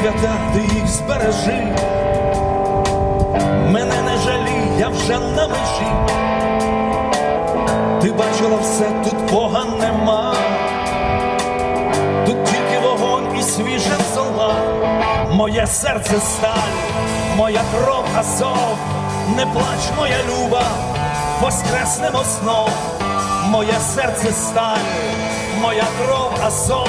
свята, ти їх збережи. Мене не жалій, я вже на межі. Ти бачила все, тут Бога нема. Тут тільки вогонь і свіжа зола. Моє серце сталь, моя кров азов. Не плач, моя люба, воскреснемо знов. Моє серце сталь, моя кров азов.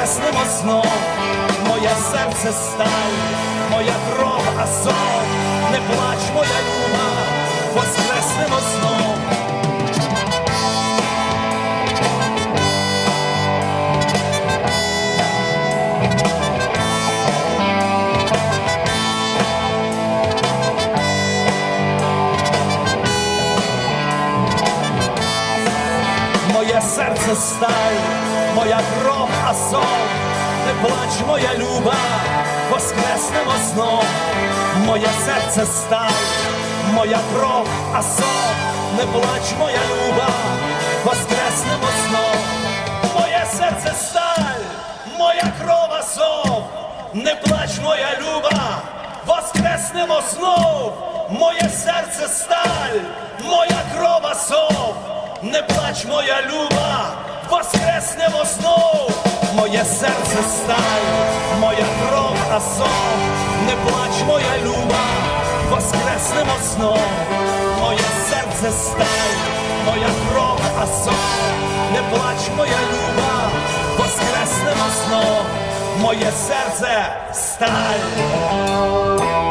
воскреснемо знов. Моє серце сталь, моя кров азов. Не плач, моя Серце моя кров азов, не плач, моя люба, воскреснемо знов. Моє серце сталь, моя кров азов, не плач, моя люба, воскреснемо знов. Моє серце сталь, моя кров азов, не плач, моя люба, воскреснемо знов. Моє серце сталь, моя кров азов. Не плач, моя люба, воскреснемо знов, моє серце сталь, моя кров азов, не плач, моя люба, воскреснемо знов, моє серце сталь, моя кров азов, не плач, моя люба, воскреснемо знов, моє серце сталь.